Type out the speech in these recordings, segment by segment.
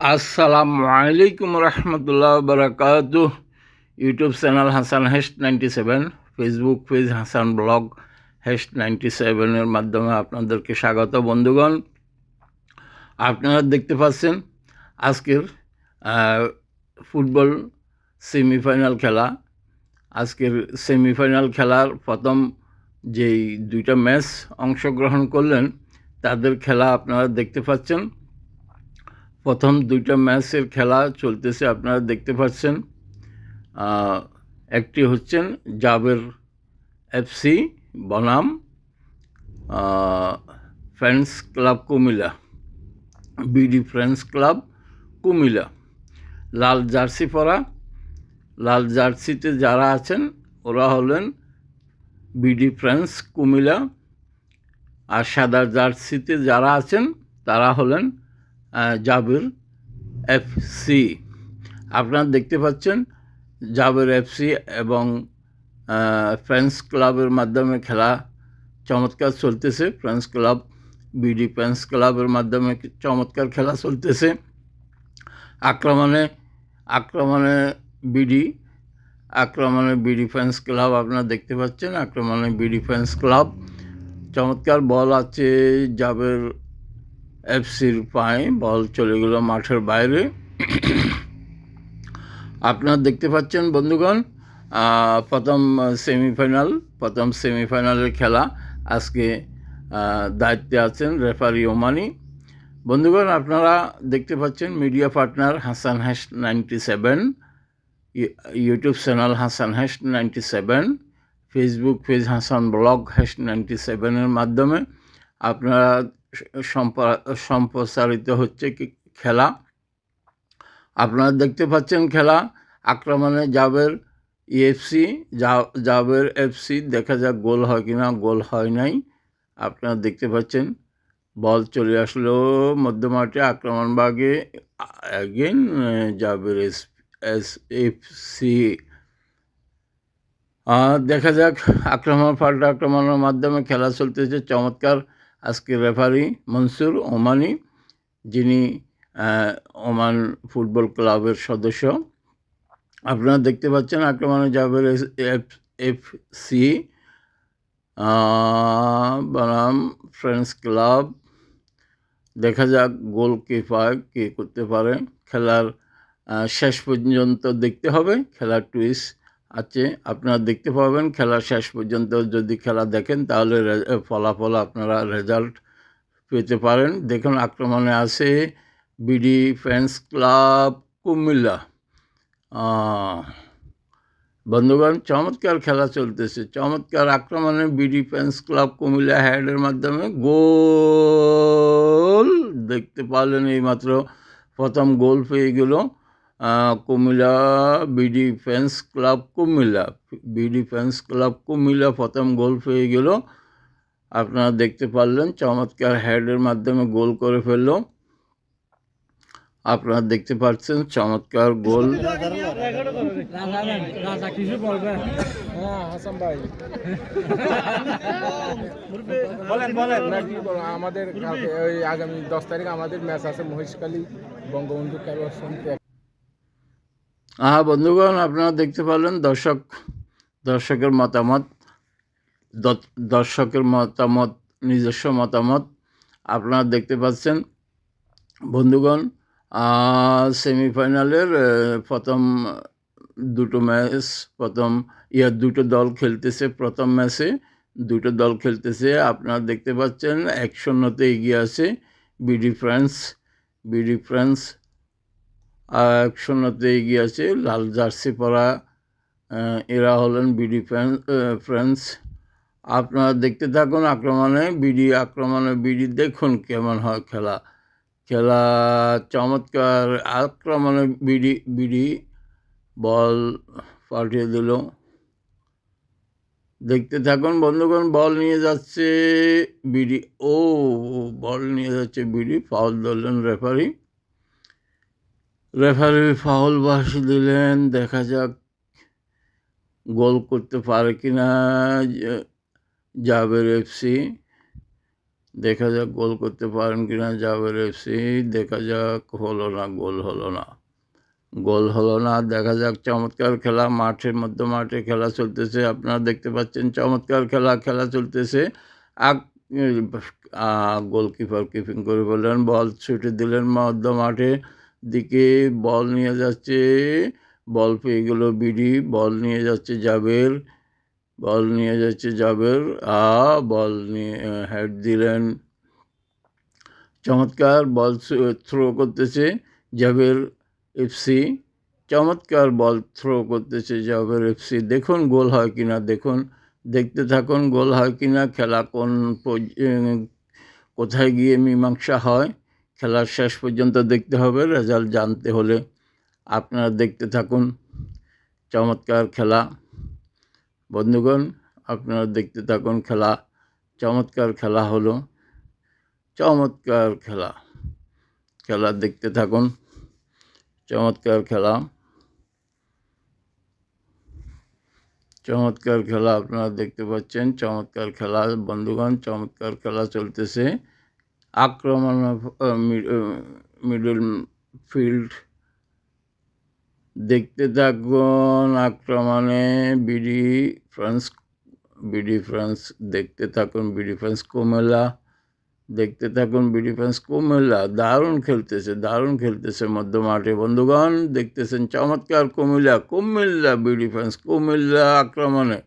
আসসালামু আলাইকুম রহমতুল্লাহ বারাকাত YouTube channel Hasan hash ninety seven, Facebook page Hasan blog hash ninety সেভেনের মাধ্যমে আপনাদেরকে স্বাগত বন্ধুগণ। আপনারা দেখতে পাচ্ছেন আজকের ফুটবল সেমিফাইনাল খেলা। আজকের সেমিফাইনাল খেলার প্রথম যেই দুইটা ম্যাচ অংশগ্রহণ করলেন, তাদের খেলা আপনারা দেখতে পাচ্ছেন। প্রথম দুইটা ম্যাচের খেলা চলতেছে, আপনারা দেখতে পাচ্ছেন। একটি হচ্ছেন জাবের এফসি বনাম friends club Cumilla, BD friends club Cumilla. লাল জার্সি পরা, লাল জার্সিতে যারা আছেন, ওরা হলেন বিডি ফ্রেন্ডস কুমিল্লা। আর সাদা জার্সিতে যারা আছেন, তারা হলেন জাবির এফসি আপনারা দেখতে পাচ্ছেন জাবির এফসি এবং ফ্রেন্স ক্লাবের মাধ্যমে খেলা চমৎকার চলতেছে। ফ্রেন্স ক্লাব, বিডি ফ্রেন্স ক্লাবের মাধ্যমে চমৎকার খেলা চলতেছে। আক্রমণে আক্রমণে বিডি আক্রমণে বিডি ফ্রেন্ডস ক্লাব, আপনারা দেখতে পাচ্ছেন আক্রমণে বিডি ফ্রেন্ডস ক্লাব। চমৎকার বল আছে জাবের এফসির পায়ে বল চলে গেল মাঠের বাইরে। আপনারা দেখতে পাচ্ছেন বন্ধুগণ প্রথম সেমিফাইনাল, প্রথম সেমিফাইনালের খেলা। আজকে দায়িত্বে আছেন রেফারি ওমানি। বন্ধুগণ, আপনারা দেখতে পাচ্ছেন media partner Hasan hash ninety seven YouTube channel Hasan hash ninety seven, Facebook page Hasan blog hash ninety সেভেনের মাধ্যমে। আপনারা সম্প্রসারিত হচ্ছে খেলা। আপনারা দেখতে পাচ্ছেন খেলা আক্রমণে জাবের ইএফসি জাবের এফসি দেখা যাক গোল হয় কি না গোল হয় নাই। আপনারা দেখতে পাচ্ছেন বল চলে আসলো মধ্যমাঠে আক্রমণ ভাগে again Jaber S S F C দেখা যাক আক্রমণ পাল্টা আক্রমণের মাধ্যমে খেলা চলতেছে। চমৎকার আজকে রেফারি মনসুর ওমানি, যিনি ওমান ফুটবল ক্লাবের সদস্য। আপনারা দেখতে পাচ্ছেন আক্রমণে জাবের এফ এফ সি বনাম ফ্রেন্ডস ক্লাব। দেখা যাক গোল কে পায়, কে করতে পারে। খেলার শেষ পর্যন্ত দেখতে হবে। খেলার টুইস্ট আছে, আপনারা দেখতে পাবেন খেলার শেষ পর্যন্ত যদি খেলা দেখেন তাহলে ফলাফল আপনারা রেজাল্ট পেতে পারেন। দেখুন আক্রমণে আছে বিডি ফ্রেন্ডস ক্লাব কুমিল্লা। বন্ধুগণ, চমৎকার খেলা চলতেছে। চমৎকার আক্রমণে বিডি ফ্রেন্ডস ক্লাব কুমিল্লা হ্যাডের মাধ্যমে গোল! দেখতে পারলেন এইমাত্র প্রথম গোল পেয়ে গেল। Cumilla BD fans club Cumilla. BD fans club Cumilla প্রথম গোল পেয়ে গেল। আপনারা দেখতে পারলেন, চমৎকার হেডের মাধ্যমে গোল করে ফেলল। আপনারা দেখতে পাচ্ছেন, চমৎকার গোল। আমাদের আগামী দশ তারিখ আমাদের ম্যাচ আছে মহেশখালী বঙ্গবন্ধু খেলোয়াড় সমিতি হ্যাঁ বন্ধুগণ আপনারা দেখতে পারলেন দর্শক দর্শকের মতামত দর্শকের মতামত নিজস্ব মতামত আপনারা দেখতে পাচ্ছেন। বন্ধুগণ সেমিফাইনালের আহ, প্রথম দুটো ম্যাচ প্রথম ইয়ার দুটো দল খেলতেছে প্রথম ম্যাচে দুটো দল খেলতেছে। আপনারা দেখতে পাচ্ছেন এক শূন্যতে এগিয়ে আছে বিডি ফ্রান্স বিডি ফ্রান্স আর এক শূন্যতে এগিয়ে আছে লাল জার্সি পরা এরা হলেন বিডি ফ্রেন্স আপনারা দেখতে থাকুন আক্রমণে, বিডি আক্রমণে, বিডি দেখুন কেমন হয় খেলা। খেলা চমৎকার আক্রমণে বিডি বিডি বল পাঠিয়ে দিল। দেখতে থাকুন বন্ধুগণ, বল নিয়ে যাচ্ছে বিডি, ও বল নিয়ে যাচ্ছে বিডি ফাউল ধরলেন রেফারি রেফারি ফাউল বাস দিলেন, দেখা যাক গোল করতে পারে কি না জাবের এফসি। দেখা যাক গোল করতে পারেন কি না জাবের এফসি। দেখা যাক হলো না, গোল হলো না। গোল হলো না, দেখা যাক চমৎকার খেলা, মাঠের মধ্যে মাঠে খেলা চলতেছে। আপনারা দেখতে পাচ্ছেন চমৎকার খেলা খেলা চলতেছে। আগ গোলকিপার কিপিং করে বললেন, বল ছুটে দিলেন মধ্য মাঠে। দিকে বল নিয়ে যাচ্ছে। বল পেয়ে গেল বিডি। বল নিয়ে যাচ্ছে জাবের। বল নিয়ে যাচ্ছে জাবের। আ, বল নিয়ে হেড দিলেন। চমৎকার বল থ্রো করতেছে জাবের এফসি। চমৎকার বল থ্রো করতেছে জাবের এফসি। দেখুন গোল হয় কিনা দেখুন। দেখতে থাকুন গোল হয় কিনা খেলা কোন কোথায় গিয়ে মীমাংসা হয়। খেলার শেষ পর্যন্ত দেখতে হবে। রেজাল্ট জানতে হলে আপনারা দেখতে থাকুন। চমৎকার খেলা। বন্ধুগণ, আপনারা দেখতে থাকুন খেলা। চমৎকার খেলা হলো। চমৎকার খেলা। খেলা দেখতে থাকুন। চমৎকার খেলা। চমৎকার খেলা আপনারা দেখতে পাচ্ছেন। চমৎকার খেলা। বন্ধুগণ, চমৎকার খেলা চলতেছে। আক্রমণ মিডল ফিল্ড দেখতে থাকুন আক্রমণে বিডি ফ্রান্স বিডি ফ্রান্স দেখতে থাকুন বিডি ফ্রান্স কুমিল্লা। দেখতে থাকুন বিডি ফ্রান্স কুমিল্লা। দারুণ খেলতেছে দারুণ খেলতেছে মধ্য মাঠে বন্ধুগণ, দেখতেছেন চমৎকার কুমিল্লা কুমিল্লা বিডি ফ্রান্স কুমিল্লা আক্রমণে।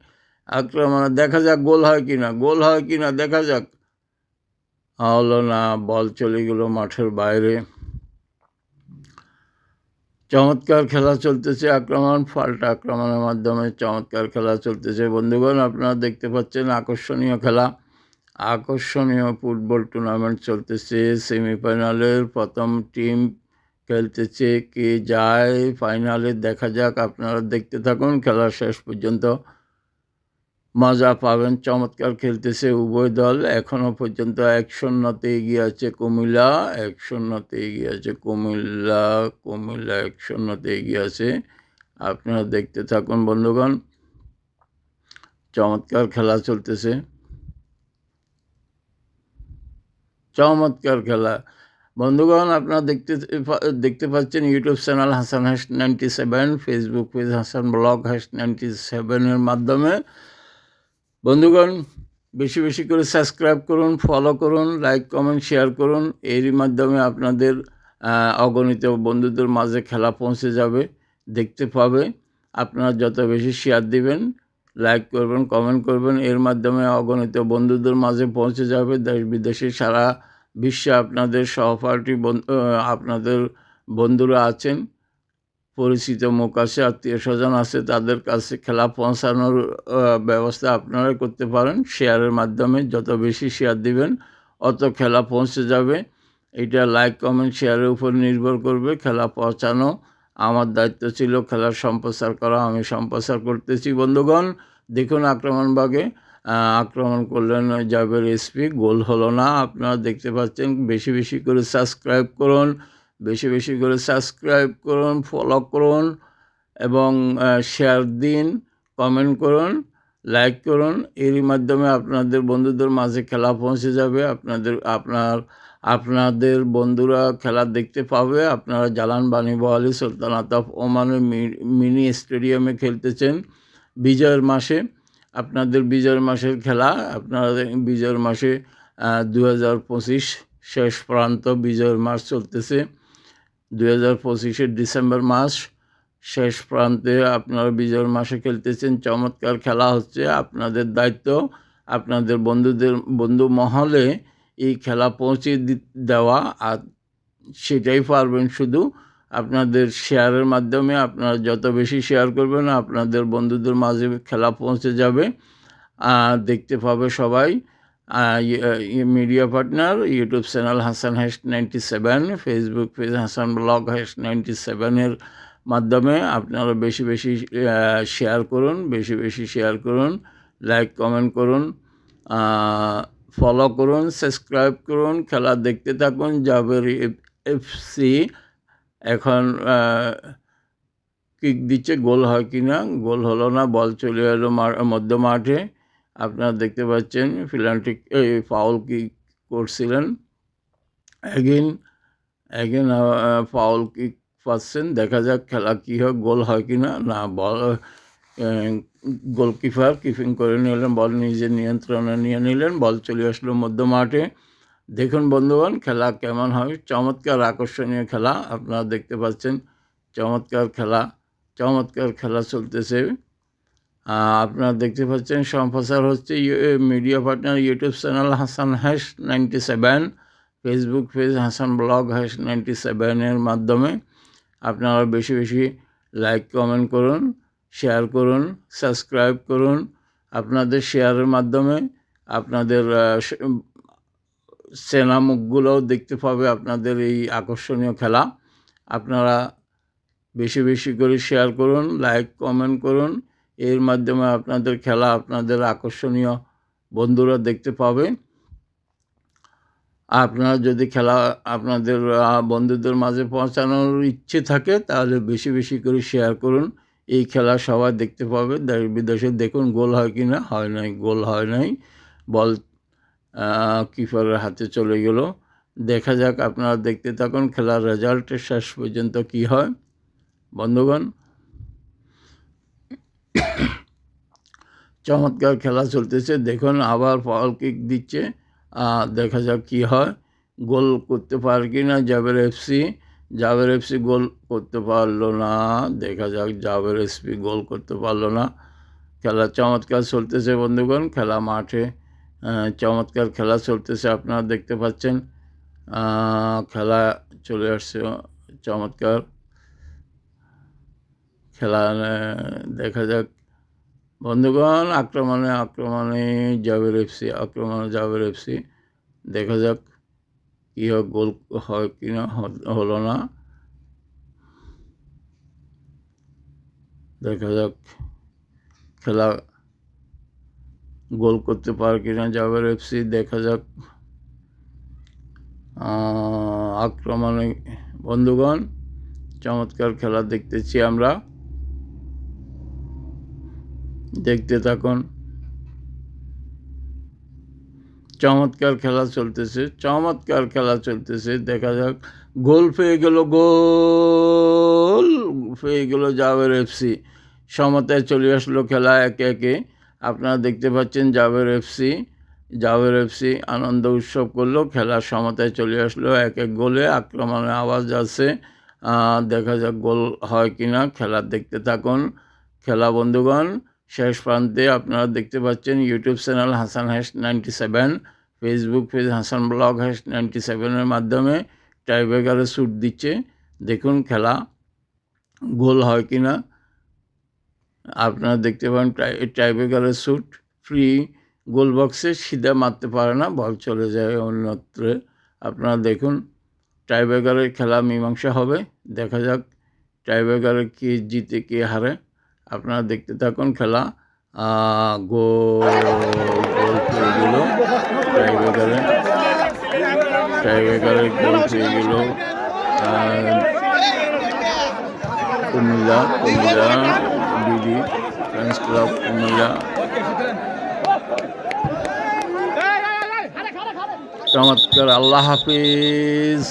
আক্রমণে দেখা যাক গোল হয় কি না গোল হয় কি না দেখা যাক। হলো না, বল চলে গেল মাঠের বাইরে। চমৎকার খেলা চলতেছে, আক্রমণ পাল্টা আক্রমণের মাধ্যমে চমৎকার খেলা চলতেছে। বন্ধুগণ, আপনারা দেখতে পাচ্ছেন আকর্ষণীয় খেলা। আকর্ষণীয় ফুটবল টুর্নামেন্ট চলতেছে। সেমিফাইনালের প্রথম টিম খেলতেছে। কে যায়? ফাইনালে দেখা যাক, আপনারা দেখতে থাকুন। খেলার শেষ পর্যন্ত মজা পাবেন। চমৎকার খেলতেছে উভয় দল এখনও পর্যন্ত এক শূন্যতে এগিয়ে আছে কুমিল্লা এক শূন্যতে এগিয়ে আছে কুমিল্লা কুমিল্লা এক শূন্যতে এগিয়ে আছে। আপনারা দেখতে থাকুন বন্ধুগণ, চমৎকার খেলা চলতেছে। চমৎকার খেলা। বন্ধুগণ, আপনারা দেখতে দেখতে পাচ্ছেন YouTube channel Hasan hash ninety seven, Facebook page Hasan blog hash ninety সেভেনের মাধ্যমে। বন্ধুগণ, বেশি বেশি করে সাবস্ক্রাইব করুন ফলো করুন লাইক কমেন্ট শেয়ার করুন। এরই মাধ্যমে আপনাদের অগণিত বন্ধুদের মাঝে খেলা পৌঁছে যাবে, দেখতে পাবে। আপনারা যত বেশি শেয়ার দিবেন লাইক করবেন কমেন্ট করবেন, এর মাধ্যমে অগণিত বন্ধুদের মাঝে পৌঁছে যাবে। দেশ বিদেশে সারা বিশ্বে আপনাদের সহপাঠী বন্ধু আপনাদের বন্ধুরা আছেন। পরিচিত মুখ আছে আত্মীয় স্বজন আছে তাদের কাছে খেলা পৌঁছানোর ব্যবস্থা আপনারাই করতে পারেন। শেয়ারের মাধ্যমে যত বেশি শেয়ার দিবেন অত খেলা পৌঁছে যাবে। এটা লাইক কমেন্ট শেয়ারের উপর নির্ভর করবে খেলা পৌঁছানো। আমার দায়িত্ব ছিল খেলার সম্প্রচার করা আমি সম্প্রচার করতেছি। বন্ধুগণ দেখুন আক্রমণ ভাগে আহ, আক্রমণ করলেন জাবের এসপি গোল হলো না। আপনারা দেখতে পাচ্ছেন বেশি বেশি করে সাবস্ক্রাইব করুন। বেশি বেশি করে সাবস্ক্রাইব করুন ফলো করুন এবং শেয়ার দিন কমেন্ট করুন লাইক করুন। এরই মাধ্যমে আপনাদের বন্ধুদের মাঝে খেলা পৌঁছে যাবে। আপনাদের, আপনার, আপনাদের বন্ধুরা খেলা দেখতে পাবে। আপনারা Jalan Bani Bahali sultanate of ওমানের মিনি স্টেডিয়ামে খেলতেছেন বিজয়ের মাসে। আপনাদের বিজয়ের মাসের খেলা, আপনারা বিজয়ের মাসে দু হাজার পঁচিশ শেষ প্রান্ত বিজয়ের মাস চলতেছে। দুই হাজার ডিসেম্বর মাস, শেষ প্রান্তে আপনারা বিজয়ের মাসে খেলতেছেন। চমৎকার খেলা হচ্ছে আপনাদের দায়িত্ব। আপনাদের বন্ধুদের, বন্ধু মহলে এই খেলা পৌঁছে দেওয়া, আর সেটাই পারবেন শুধু আপনাদের শেয়ারের মাধ্যমে। আপনারা যত বেশি শেয়ার করবেন, আপনাদের বন্ধুদের মাঝে খেলা পৌঁছে যাবে। আর দেখতে পাবে সবাই। Media partner YouTube channel Hasan hash ninety seven Facebook page Hasan blog hash ninety সেভেনের মাধ্যমে আপনারা বেশি বেশি শেয়ার করুন, বেশি বেশি শেয়ার করুন লাইক কমেন্ট করুন ফলো করুন সাবস্ক্রাইব করুন, খেলা দেখতে থাকুন জাবের এফসি এখন কিক দিচ্ছে গোল হয় কি না গোল হলো না বল চলে এলো মধ্য মাঠে আপনারা দেখতে পাচ্ছেন ফিলান্টিক, এই ফাউল কিক করছিলেন? এগেন এগেন ফাউল কিক পাচ্ছেন? দেখা যাক খেলা কী হয়, গোল হয় কি না? না, বল গোলকিপার কিপিং করে নিলেন, বল নিজের নিয়ন্ত্রণে নিয়ে নিলেন, বল চলে আসলো মধ্য মাঠে। দেখুন বন্ধুগণ, খেলা কেমন হয়? চমৎকার আকর্ষণীয় খেলা, আপনারা দেখতে পাচ্ছেন, চমৎকার খেলা চমৎকার খেলা চলতেছে। আপনারা দেখতে পাচ্ছেন সম্প্রচার হচ্ছে media partner YouTube channel Hasan hash ninety seven Facebook page Hasan blog hash ninety সেভেনের মাধ্যমে আপনারা বেশি বেশি লাইক কমেন্ট করুন শেয়ার করুন সাবস্ক্রাইব করুন। আপনাদের শেয়ারের মাধ্যমে আপনাদের আহ, স- চেনা মুখগুলোও দেখতে পাবে আপনাদের এই আকর্ষণীয় খেলা। আপনারা বেশি বেশি করে শেয়ার করুন লাইক কমেন্ট করুন। এর মাধ্যমে আপনাদের খেলা আপনাদের আকর্ষণীয় বন্ধুরা দেখতে পাবে আপনারা যদি খেলা আপনাদের বন্ধুদের মাঝে পৌঁছানোর ইচ্ছে থাকে, তাহলে বেশি বেশি করে শেয়ার করুন। এই খেলা সবাই দেখতে পাবে। দেশ বিদেশে দেখুন গোল হয় কি না, হয় নাই, গোল হয় নাই। বল কিপারের হাতে চলে গেল। দেখা যাক, আপনারা দেখতে থাকুন, খেলার রেজাল্টের শেষ পর্যন্ত কি হয়। বন্ধুগণ চমৎকার খেলা চলতেছে। দেখুন, আবার ফল কিক দিচ্ছে। দেখা যাক কি হয়। গোল করতে পারে কি না Jaber FC. Jaber FC goal করতে পারল না। দেখা যাক জাবের এফসি গোল করতে পারল না। খেলা চমৎকার চলতেছে বন্ধুগণ। খেলা মাঠে চমৎকার খেলা চলতেছে আপনারা দেখতে পাচ্ছেন। খেলা চলে আসছে চমৎকার। খেলা দেখা যাক বন্ধুগণ, আক্রমণে আক্রমণে, জাবের এফসি, আক্রমণে জাবের এফসি। দেখা যাক কী হয়, গোল হয় কি না হলো না। দেখা যাক খেলা গোল করতে পারে কি না জাবের এফসি। দেখা যাক আক্রমণে। বন্ধুগণ, চমৎকার খেলা দেখতেছি আমরা। দেখতে থাকুন। চমৎকার খেলা চলতেছে, চমৎকার খেলা চলতেছে। দেখা যাক, গোল পেয়ে গেল, গোল পেয়ে গেল জাবের এফসি। সমতায় চলে আসলো খেলা একে একে। আপনারা দেখতে পাচ্ছেন জাবের এফসি জাবের এফসি আনন্দ উৎসব করল, খেলা সমতায় চলে আসলো, এক এক গোলে আক্রমণের আওয়াজ আছে। দেখা যাক গোল হয় কিনা, খেলা দেখতে থাকুন। খেলা বন্ধুগণ শেষ প্রান্তে আপনারা দেখতে পাচ্ছেন YouTube channel Hasan hash ninety seven Facebook page Hasan blog hash ninety সেভেনের মাধ্যমে টাইব্রেকারে শ্যুট দিচ্ছে। দেখুন খেলা গোল হয় কি না আপনারা দেখতে পান টাইব্রেকারের শ্যুট ফ্রি গোল বক্সে সিধা মারতে পারে না বল চলে যায় অন্যত্রে। আপনারা দেখুন টাইব্রেকারের খেলা মীমাংসা হবে। দেখা যাক টাইব্রেকারে কে জিতে, কে হারে। আপনারা দেখতে থাকুন খেলা। গোল পেয়ে গেল টাইব্রেকারে টাইব্রেকারে গোল পেয়ে গেল Cumilla Cumilla BD friends club Cumilla. চমৎকার আল্লাহ হাফিজ।